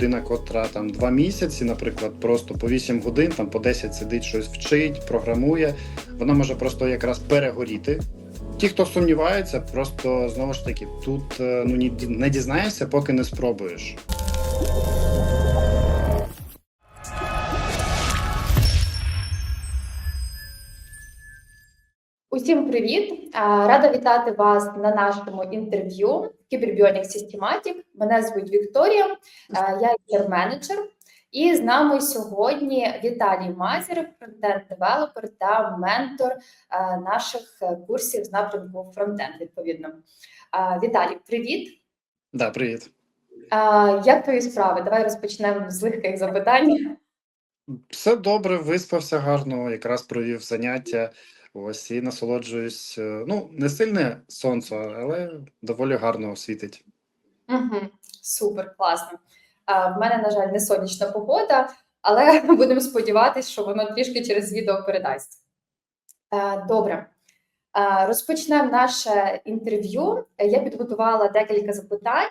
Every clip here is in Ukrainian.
людина, котра там два місяці, наприклад, просто по 8 годин, там по 10 сидить, щось вчить, програмує, вона може просто якраз перегоріти. Ті, хто сумнівається, просто знову ж таки, тут е, ну не дізнаєшся, поки не спробуєш. Усім привіт! Рада вітати вас на нашому інтерв'ю Кібербіонік Systematic. Мене звуть Вікторія, я є-менеджер. І з нами сьогодні Віталій Мазєр, фронтенд-девелопер та ментор наших курсів з напрямку фронтенд. Відповідно, Віталій, привіт! Да, привіт. Як твої справи? Давай розпочнемо з легких запитань. Все добре, виспався гарно, якраз провів заняття. Ось і насолоджуюсь. е, Ну, не сильне сонце, але доволі гарно світить. Угу, супер, класно. А, в мене, на жаль, не сонячна погода, але будемо сподіватися, що воно трішки через відео передасть. А, добре. А, розпочнемо наше інтерв'ю. Е, Я підготувала декілька запитань.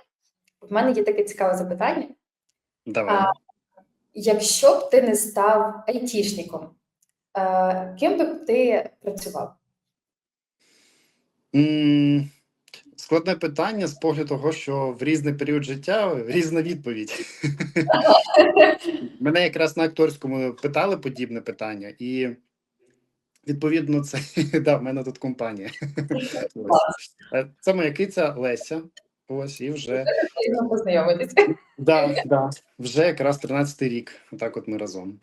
В мене є таке цікаве запитання. Давай. А, Якщо б ти не став айтішником, е, ким би ти працював? Складне питання з погляду того, що в різний період життя різна відповідь. Мене якраз на акторському питали подібне питання, і відповідно, це да, в мене тут компанія. Е, Це моя киця Леся. Ось і вже познайомитися. да, да, вже якраз 13-й рік. Так, от ми разом.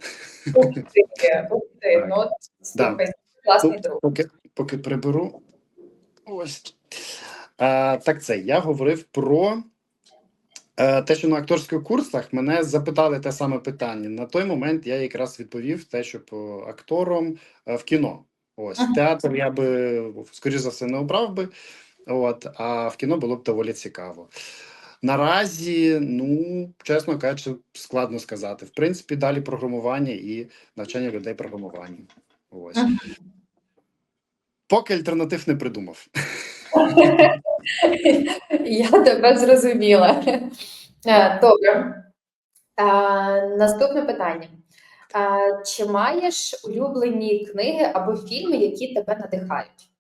Ну, слухай, класний друг. поки, поки приберу. Ось. А, так це я говорив про е, те, що на акторських курсах мене запитали те саме питання. На той момент я якраз відповів те, що по актором е, в кіно. Ось Ага. театр я би, скоріш за все, не обрав би. От, а в кіно було б доволі цікаво. Наразі, ну, чесно кажучи, складно сказати. В принципі, далі програмування і навчання людей програмуванню. Ось. Поки альтернатив не придумав. Я тебе зрозуміла. Е, Добре. А, Наступне питання. А, Чи маєш улюблені книги або фільми, які тебе надихають?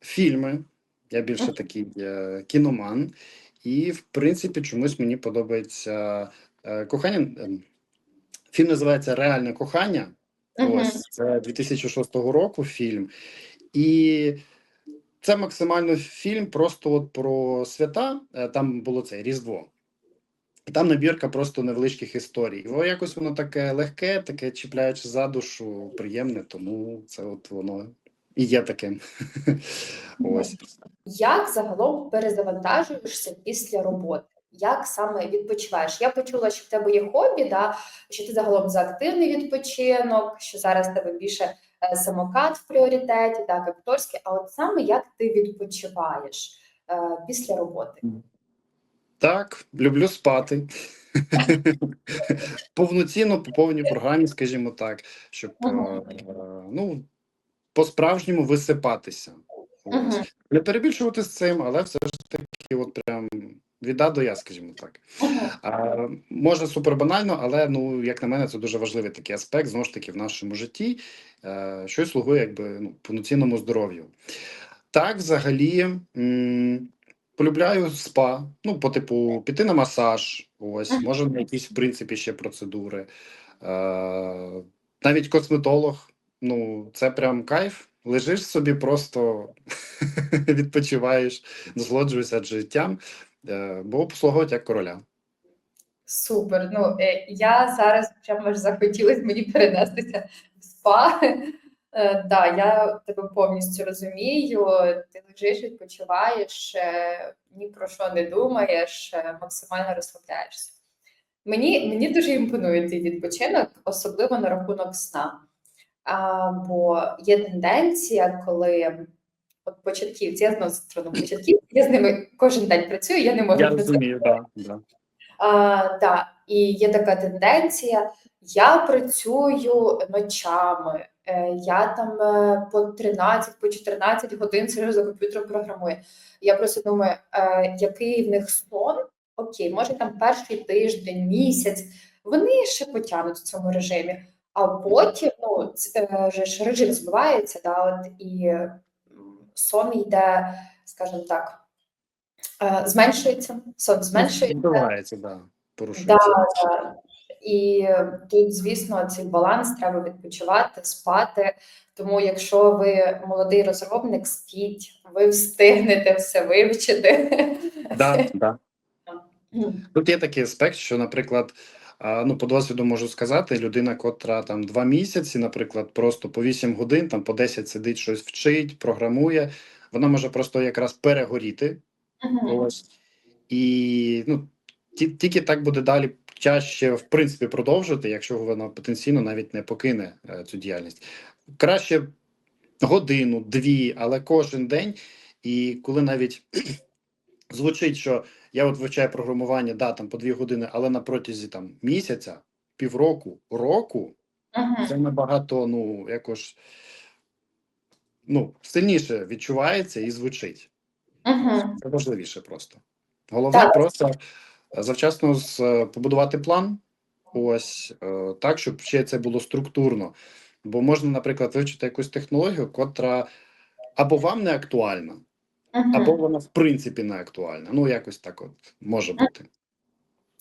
Фільми. Я більше такий е, кіноман. І, в принципі, чомусь мені подобається е, кохання. ем, Фільм називається Реальне кохання. Мгм. Ось це 2006 року фільм. І це максимально фільм просто от про свята. Е, Там було це Різдво. І там набірка просто невеличких історій. Воно якось воно таке легке, таке чіпляючи за душу, приємне, тому це от воно і є таким. Ось. Як загалом перезавантажуєшся після роботи? Як саме відпочиваєш? Я почула, що в тебе є хобі, да? що ти загалом за активний відпочинок, що зараз в тебе більше е, самокат в пріоритеті, так, акторський. А от саме як ти відпочиваєш е, після роботи? Так, люблю спати. Повноцінно по повній програмі, скажімо так, щоб е, ну, по-справжньому висипатися. Не перебільшувати з цим, але все ж таки, от прям від А до Я, скажімо так. А, може супер банально, але ну, як на мене, це дуже важливий такий аспект знову ж таки в нашому житті, е, що й слугує якби ну, повноцінному здоров'ю. Так, взагалі, м, полюбляю спа, ну, по типу, піти на масаж, ось, може на якісь, в принципі, ще процедури. Е, навіть косметолог, ну, це прям кайф. Лежиш собі, просто відпочиваєш, насолоджуєшся життям, е, бо обслуговують як короля. Супер. Ну е, я зараз прямо аж захотілося мені перенестися в спа. Е, да, я тебе повністю розумію. Ти лежиш, відпочиваєш, е, ні про що не думаєш, е, максимально розслабляєшся. Мені, мені дуже імпонує цей відпочинок, особливо на рахунок сна. А, бо є тенденція, коли от початківці, я знову сторону початківців, я з ними кожен день працюю, я не можу Я розумію, так. Да, а, да, і є така тенденція. Я працюю ночами, Я там е, по 13, по 14 годин сижу за комп'ютером програмую. Я просто думаю, е, який в них сон, окей, може там перший тиждень, місяць, вони ще потягнуть в цьому режимі. А потім ну, це, е, ж режим збивається, да, от, і сон йде, скажімо так, е, зменшується, сон зменшується. Відбувається, да. Порушується. Да, да. І тут, звісно, цей баланс треба відпочивати, спати. Тому, якщо ви молодий розробник, спіть, ви встигнете все вивчити. Да, да. Тут є такий аспект, що, наприклад, ну, по досвіду можу сказати, людина, котра там два місяці, наприклад, просто по 8 годин, там по 10 сидить, щось вчить, програмує, вона може просто якраз перегоріти. Ось. І ну, тільки так буде далі тяжче, в принципі, продовжити, якщо вона потенційно навіть не покине е, цю діяльність. Краще годину, дві, але кожен день. І коли навіть звучить, що я от вивчаю програмування, да, там по дві години, але на протязі там місяця, півроку, року, Мгм. це набагато, ну, якось ну, сильніше відчувається і звучить. Мгм. Це важливіше просто. Головне Так. просто завчасно е, побудувати план, ось е, так, щоб ще це було структурно. Бо можна, наприклад, вивчити якусь технологію, котра або вам не актуальна, Мгм. або вона в принципі не актуальна. Ну, якось так от може бути.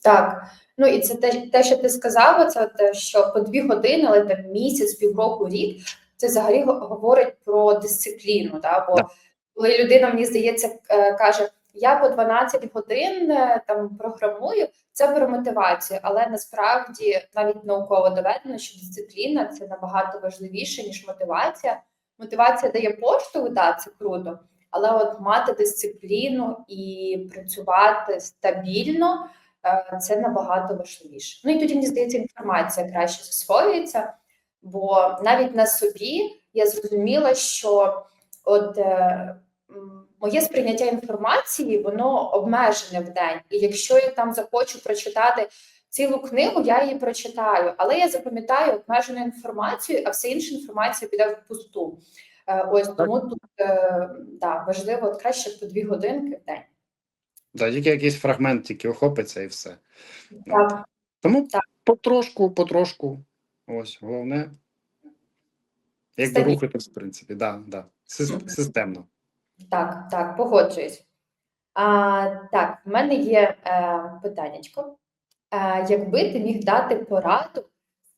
Так, ну і це те, те, що ти сказав, це те, що по дві години, але там місяць, півроку, рік, це взагалі говорить про дисципліну. Да? Бо Так. коли людина, мені здається, е, каже: я по 12 годин е, там програмую, це про мотивацію, але насправді навіть науково доведено, що дисципліна це набагато важливіше, ніж мотивація. Мотивація дає поштовх, да, це круто, але от мати дисципліну і працювати стабільно. Е, це набагато важливіше. Ну і тоді мені здається, інформація краще засвоюється, бо навіть на собі я зрозуміла, що от е, моє сприйняття інформації воно обмежене в день. І якщо я там захочу прочитати цілу книгу, я її прочитаю, але я запам'ятаю обмежену інформацію, а вся інша інформація піде в пусту. Е, Ось тому тут е, да, важливо от краще по дві годинки в день. Да, тільки якийсь фрагмент тільки охопиться і все. Так. Тому Так. потрошку, потрошку. Ось, головне. Якби рухатись, в принципі, да, да. Системно. Так, так, погоджуюсь. А, так, в мене є е, питаннячко. Е, якби ти міг дати пораду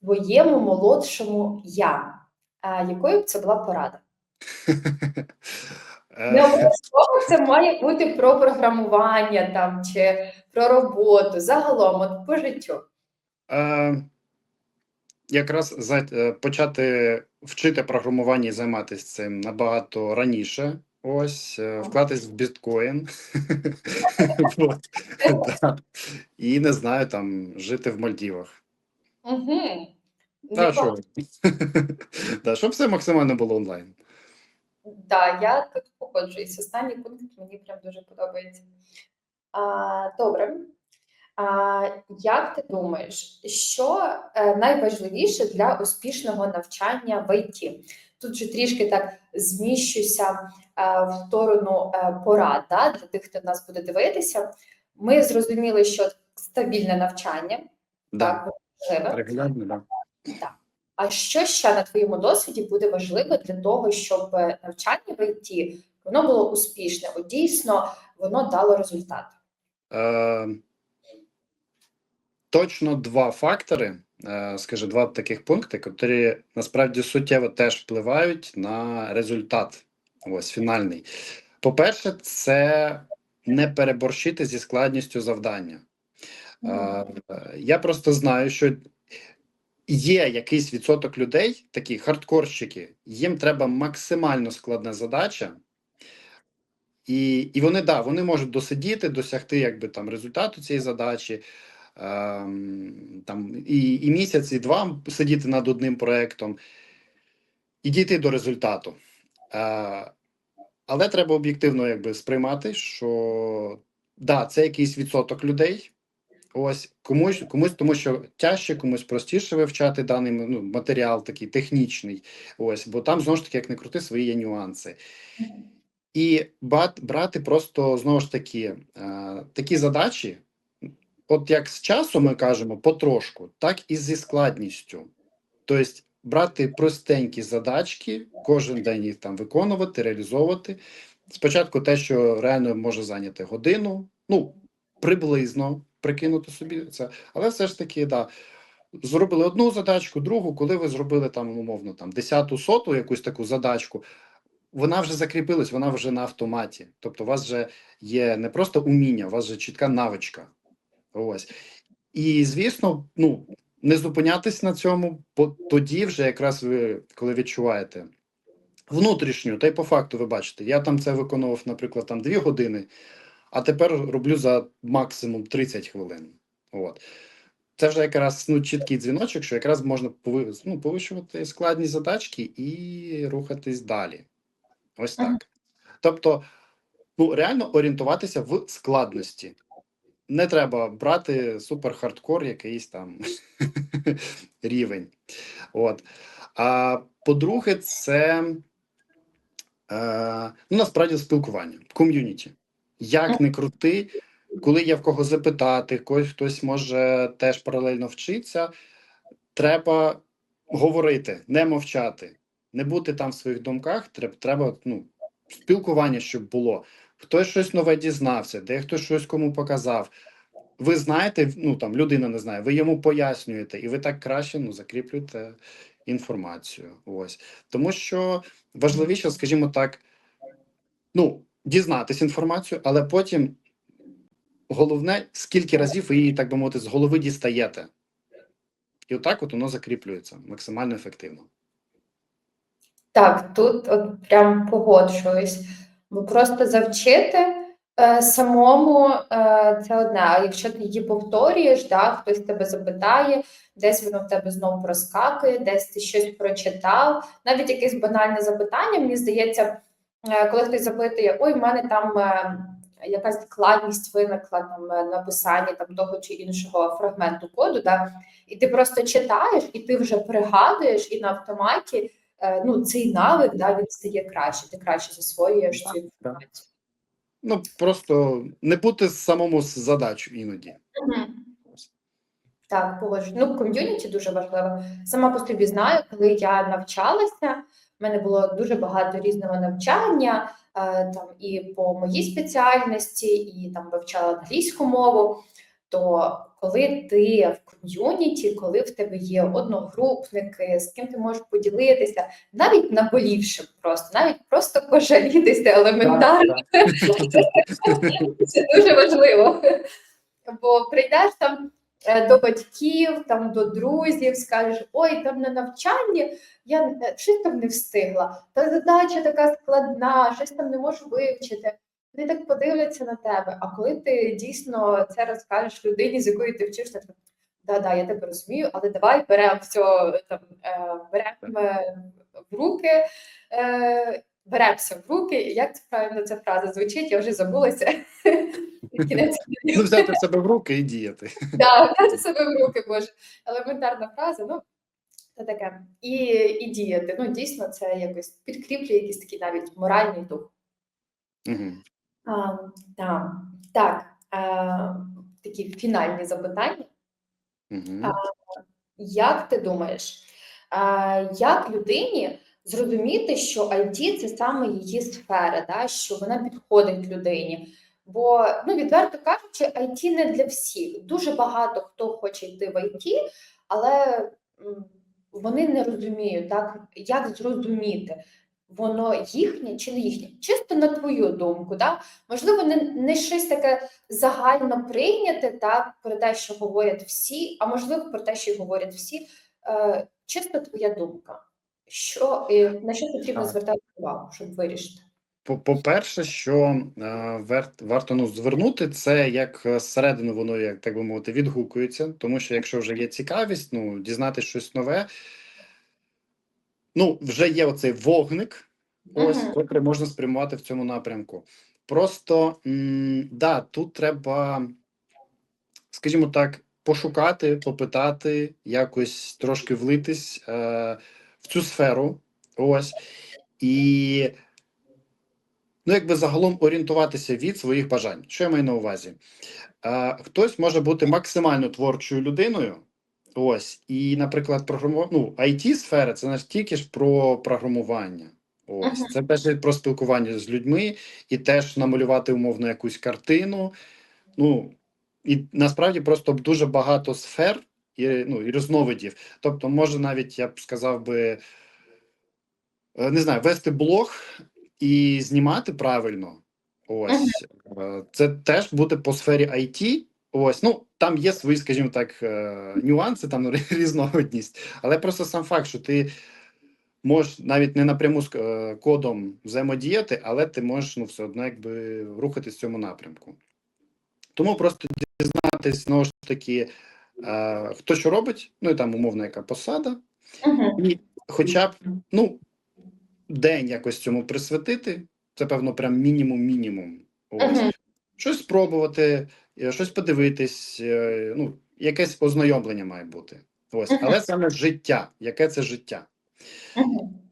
своєму молодшому я, е, якою б це була порада? Не обов'язково це має бути про програмування там чи про роботу. Загалом, от по життю. Е, якраз за, е, почати вчити програмування і займатися цим набагато раніше. Ось, е, вклатись в біткоін. І не знаю, там жити в Мальдівах. Да, щоб все максимально було онлайн. Так, я тут погоджуюсь. Останній пункт мені прям дуже подобається. Добре. А, як ти думаєш, що е, найважливіше для успішного навчання в ІТ? Тут же трішки так зміщуся е, в сторону е, порад да, для тих, хто нас буде дивитися. Ми зрозуміли, що стабільне навчання Да, так важливе. регулярно, да. А що ще на твоєму досвіді буде важливо для того, щоб е, навчання в ІТ воно було успішне? От дійсно воно дало результат. Е, точно два фактори, е, скажу, два таких пункти, які насправді суттєво теж впливають на результат. Ось фінальний. По-перше, це не переборщити зі складністю завдання. Е, я просто знаю, що є якийсь відсоток людей, такі хардкорщики, їм треба максимально складна задача. І, і вони да, вони можуть досидіти, досягти якби там результату цієї задачі, там і, і місяць, і два сидіти над одним проектом і дійти до результату. Е, але треба об'єктивно якби сприймати, що да, це якийсь відсоток людей. Ось комусь, комусь, тому що тяжче, комусь простіше вивчати даний ну, матеріал, такий технічний. Ось, бо там знову ж таки, як не крути, свої є нюанси. І брати просто знову ж таки е, такі задачі, от як з часу ми кажемо потрошку, так і зі складністю. Тобто брати простенькі задачки, кожен день їх там виконувати, реалізовувати. Спочатку те, що реально може зайняти годину, ну приблизно прикинути собі це, але все ж таки, да. Зробили одну задачку, другу, коли ви зробили там умовно там десяту соту, якусь таку задачку, вона вже закріпилась, вона вже на автоматі. Тобто, у вас вже є не просто уміння, у вас вже чітка навичка. Ось. І звісно, ну не зупинятись на цьому, бо тоді вже якраз ви коли відчуваєте внутрішню, та й по факту ви бачите, я там це виконував, наприклад, там 2 години, а тепер роблю за максимум 30 хвилин. От. Це вже якраз ну, чіткий дзвіночок, що якраз можна ну, повищувати складність задачки і рухатись далі. Ось так. Тобто, ну, реально орієнтуватися в складності. Не треба брати супер хардкор, якийсь там рівень. От. А по-друге, це е, ну, насправді спілкування, ком'юніті. Як не крути, коли є в кого запитати, когось хтось може теж паралельно вчитися, треба говорити, не мовчати, не бути там в своїх думках. Треба, треба ну, спілкування, щоб було. Хтось щось нове дізнався, де хтось щось кому показав. Ви знаєте, ну там людина не знає, ви йому пояснюєте, і ви так краще ну, закріплюєте інформацію. Ось тому, що важливіше, скажімо так, ну дізнатись інформацію, але потім головне, скільки разів ви її, так би мовити, з голови дістаєте. І отак от воно закріплюється максимально ефективно. Так, тут от прям погоджуюсь. Бо просто завчити е, самому е, це одне. А якщо ти її повторюєш, да, хтось тебе запитає, десь воно в тебе знову проскакує, десь ти щось прочитав. Навіть якесь банальне запитання, мені здається, е, коли хтось запитує, ой, в мене там. Якась складність виникла там е, написання там того чи іншого фрагменту коду, да, і ти просто читаєш, і ти вже пригадуєш, і на автоматі ну, цей навик да, він стає краще, ти краще засвоюєш цю інформацію. Ну просто не бути самому з задачу іноді. Так, погоджуюсь. Ну, ком'юніті дуже важливо. Сама по собі знаю, коли я навчалася, в мене було дуже багато різного навчання, е, там і по моїй спеціальності, і там вивчала англійську мову. То коли ти в ком'юніті, коли в тебе є одногрупники, з ким ти можеш поділитися, навіть наболівши просто, навіть просто пожалітися елементарно, це дуже важливо. Бо прийдеш там е, до батьків, там до друзів, скажеш, ой, там на навчанні я е, щось там не встигла, та задача така складна, щось там не можу вивчити. Вони так подивляться на тебе. А коли ти дійсно це розкажеш людині, з якою ти вчишся, то да, да, я тебе розумію, але давай беремо все там, е, беремо е, в руки. Е, Беремося в руки. Як це правильно ця фраза звучить? Я вже забулася. Ну, взяти себе в руки і діяти. Да, взяти себе в руки, боже. Елементарна фраза, ну це таке. І, і діяти. Ну, дійсно, це якось підкріплює якийсь такий навіть моральний дух. Угу. А, да. Так, а, такі фінальні запитання. Угу. Як ти думаєш, а, як людині зрозуміти, що IT – це саме її сфера, да, що вона підходить людині? Бо, ну, відверто кажучи, IT не для всіх. Дуже багато хто хоче йти в IT, але м, вони не розуміють, так, як зрозуміти, воно їхнє чи не їхнє. Чисто на твою думку, да? можливо, не, не щось таке загально прийняте, так, про те, що говорять всі, а можливо, про те, що говорять всі. Е, чисто твоя думка. Що, е, на що потрібно звертати увагу, щоб вирішити? По- По-перше, що е, вер- варто ну, звернути, це як е, зсередини воно, як так би мовити, відгукується. Тому що якщо вже є цікавість, ну дізнатися щось нове, ну вже є оцей вогник, ось Мгм. котрий можна спрямувати в цьому напрямку. Просто м, да, тут треба скажімо так, пошукати, попитати, якось трошки влитись е, в цю сферу. Ось. І ну, якби загалом орієнтуватися від своїх бажань. Що я маю на увазі? Е, хтось може бути максимально творчою людиною. Ось, і, наприклад, програму... ну, it сфера це не ж тільки ж про програмування. Ось, Мгм. це теж про спілкування з людьми, і теж намалювати умовно якусь картину. Ну, і насправді просто дуже багато сфер і, ну, і різновидів. Тобто, може навіть я б сказав би, е, не знаю, вести блог і знімати правильно. Ось е, це теж буде по сфері IT. Ось, ну там є свої, скажімо так, е, нюанси, там різновидність, але просто сам факт, що ти можеш навіть не напряму з е, кодом взаємодіяти, але ти можеш ну, все одно якби рухатись в цьому напрямку. Тому просто дізнатись знову ж таки, е, хто що робить, ну і там умовно яка посада, і хоча б ну, день якось цьому присвятити, це певно, прям мінімум-мінімум. Ось. Щось спробувати, щось подивитись, е, ну, якесь ознайомлення має бути. Ось, але саме життя, яке це життя.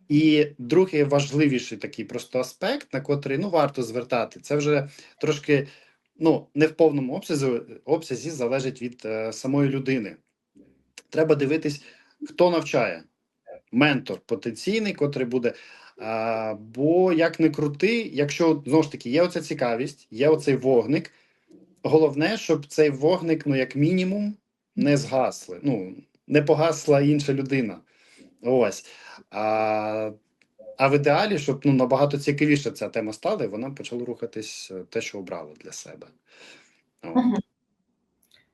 І другий важливіший такий просто аспект, на котрий ну варто звертати, це вже трошки ну не в повному обсязі, обсязі залежить від е, самої людини. Треба дивитись, хто навчає, ментор потенційний, котрий буде. А, бо як не крути, якщо знову ж таки є оця цікавість, є оцей вогник. Головне, щоб цей вогник, ну як мінімум, не згасли. Ну не погасла інша людина. Ось. А, а в ідеалі, щоб ну, набагато цікавіше ця тема стала, і вона почала рухатись е, те, що обрала для себе. Мгм.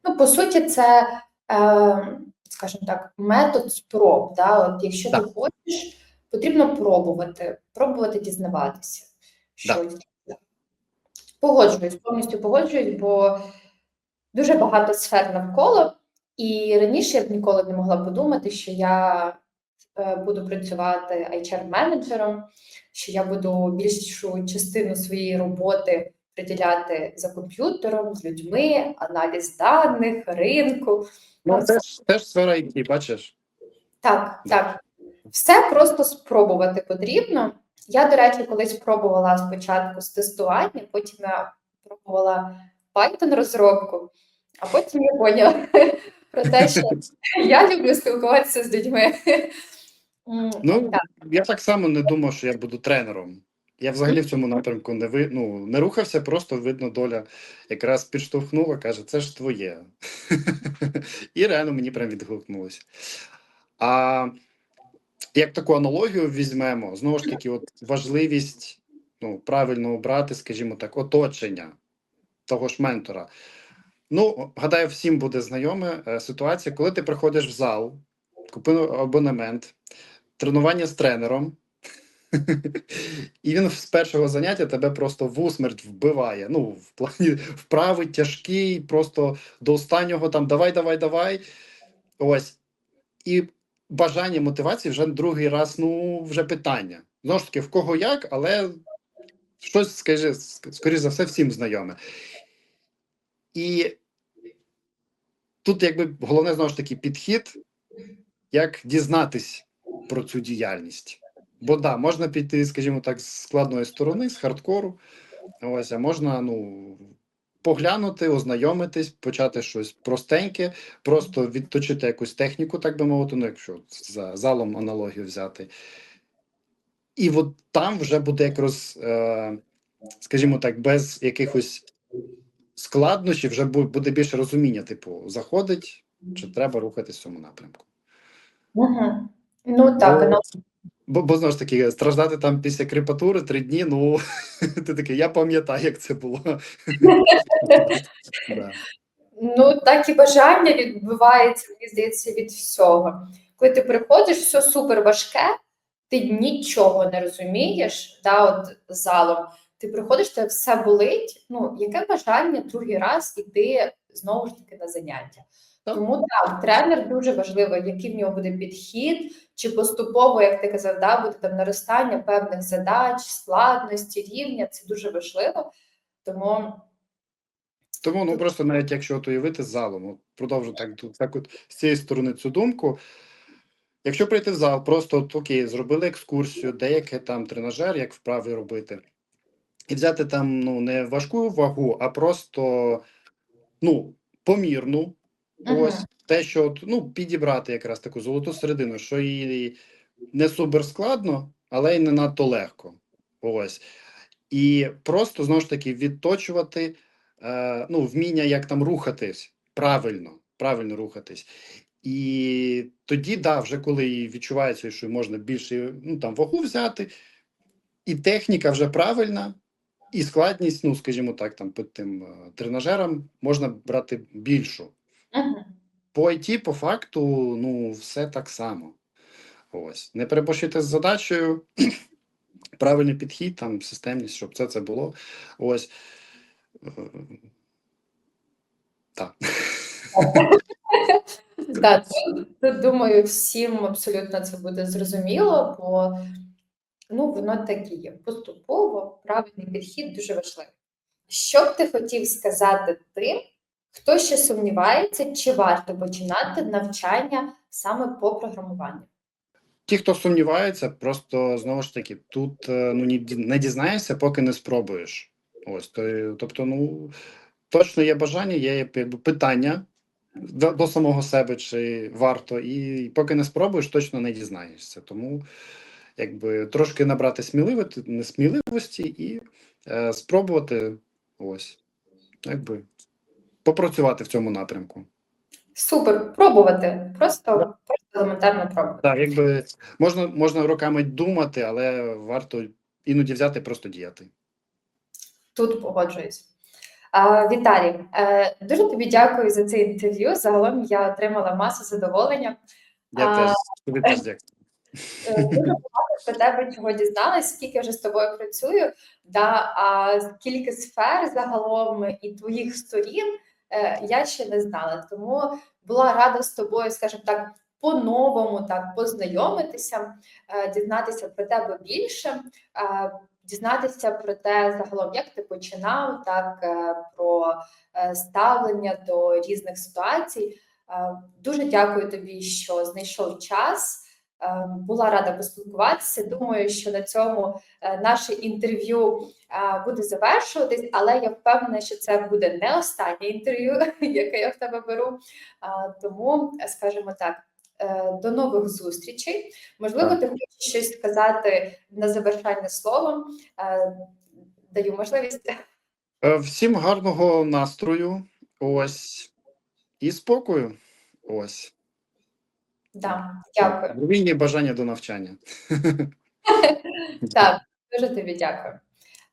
Ну, по суті, це, е, скажімо так, метод спроб. Да? От якщо ти хочеш, потрібно пробувати, пробувати дізнаватися. Що Погоджуюсь, повністю погоджуюсь, бо дуже багато сфер навколо. І раніше я б ніколи не могла подумати, що я е, буду працювати HR-менеджером, що я буду більшу частину своєї роботи приділяти за комп'ютером, з людьми, аналіз даних, ринку. Ну, Ну, це ж теж сфера IT, бачиш. Так, так. Все просто спробувати потрібно. Я, до речі, колись пробувала спочатку з тестування, потім я пробувала Python розробку, а потім я поняла про те, що я люблю спілкуватися з людьми. Ну, так. я так само не думав, що я буду тренером. Я взагалі в цьому напрямку не ви, ну, не рухався, просто видно, доля якраз підштовхнула, каже, це ж твоє. І реально мені прям відгукнулося. А як таку аналогію візьмемо, знову ж таки, от важливість ну, правильно обрати, скажімо так, оточення того ж ментора. Ну, гадаю, всім буде знайома е, ситуація, коли ти приходиш в зал, купив абонемент, тренування з тренером, і він з першого заняття тебе просто в усмерть вбиває. Ну, в плані вправи тяжкі, просто до останнього там давай, давай, давай. Ось. І бажання мотивації вже другий раз, ну, вже питання. Знову ж таки, в кого як, але щось, скажи, скоріш за все, всім знайоме. І тут, якби головне знову ж таки підхід, як дізнатись про цю діяльність. Бо да, можна піти, скажімо так, з складної сторони, з хардкору. Ось, а можна ну, поглянути, ознайомитись, почати щось простеньке, просто відточити якусь техніку, так би мовити, ну, якщо за залом аналогію взяти. І от там вже буде якраз, е, скажімо так, без якихось складнощів, вже буде більше розуміння, типу, заходить, чи треба рухатись в цьому напрямку. Мгм. Ну так, ну, Бо, бо знову ж таки, страждати там після кріпатури три дні, ну ти такий, я пам'ятаю, як це було. Ну, так і бажання відбувається, мені здається, від всього. Коли ти приходиш, все супер важке, ти нічого не розумієш, да, от залом. Ти приходиш, тебе все болить. Ну, яке бажання другий раз іти знову ж таки на заняття? Так. Тому так, тренер дуже важливо, який в нього буде підхід, чи поступово, як ти казав, да, буде там наростання певних задач, складності, рівня. Це дуже важливо. Тому Тому ну просто навіть якщо от уявити залом, от продовжу так, так от з цієї сторони цю думку. Якщо прийти в зал, просто от, окей, зробили екскурсію, деяке там тренажер, як вправи робити, і взяти там ну не важку вагу, а просто ну помірну. Мгм. Ось те, що ну підібрати якраз таку золоту середину, що і не супер складно, але й не надто легко. Ось. І просто знову ж таки відточувати е, ну, вміння, як там рухатись правильно, правильно рухатись. І тоді, да, вже коли відчувається, що можна більше ну, там, вагу взяти, і техніка вже правильна, і складність, ну, скажімо так, там, під тим е, тренажером можна брати більшу. По IT, по факту, ну, все так само. Ось. Не переборщити з задачею, правильний підхід, там, системність, щоб це, це було. Ось. Е, Так. Так, думаю, всім абсолютно це буде зрозуміло, бо ну, воно так і є. Поступово правильний підхід дуже важливий. Що б ти хотів сказати тим, хто ще сумнівається, чи варто починати навчання саме по програмуванню? Ті, хто сумнівається, просто знову ж таки, тут е, ну, не дізнаєшся, поки не спробуєш. Ось, то, тобто, ну, точно є бажання, є якби, питання до, до самого себе, чи варто, і поки не спробуєш, точно не дізнаєшся. Тому якби трошки набрати сміливості, не сміливості і е, спробувати ось, якби попрацювати в цьому напрямку. Супер, пробувати. Просто, просто елементарно пробувати. Так, якби можна, можна роками думати, але варто іноді взяти просто діяти. Тут погоджуюсь. Віталій, е, дуже тобі дякую за це інтерв'ю. Загалом я отримала масу задоволення. Я А, теж тобі теж дякую. Е, Дуже багато про тебе чого дізналась, скільки вже з тобою працюю, да, а скільки сфер загалом і твоїх сторін я ще не знала. Тому була рада з тобою, скажімо так, по-новому так познайомитися, е, дізнатися про тебе більше, е, дізнатися про те, загалом, як ти починав, так е, про е, ставлення до різних ситуацій. Е, Дуже дякую тобі, що знайшов час. Е, Була рада поспілкуватися. Думаю, що на цьому е, наше інтерв'ю е, буде завершуватись, але я впевнена, що це буде не останнє інтерв'ю, яке я в тебе беру. Тому, скажімо так, е, до нових зустрічей. Можливо, Так. ти хочеш щось сказати на завершальне слово. Даю можливість. Всім гарного настрою. Ось. І спокою. Ось. Да, дякую. Вільні бажання до навчання. Так, дуже тобі дякую.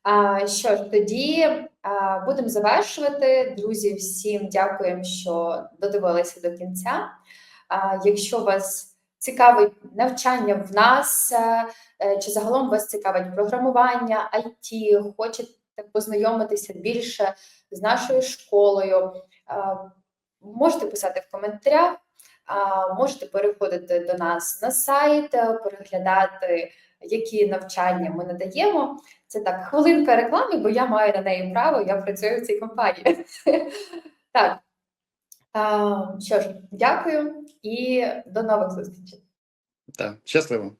А, що ж, тоді а, будемо завершувати. Друзі, всім дякуємо, що додивилися до кінця. А, якщо вас цікавить навчання в нас, е, е, чи загалом вас цікавить програмування, IT, хочете познайомитися більше з нашою школою, можете писати в коментарях, можете переходити до нас на сайт, е, переглядати які навчання ми надаємо. Це так, хвилинка реклами, бо я маю на неї право, я працюю в цій компанії. Так. Що ж, дякую і до нових зустрічей. Так, щасливо.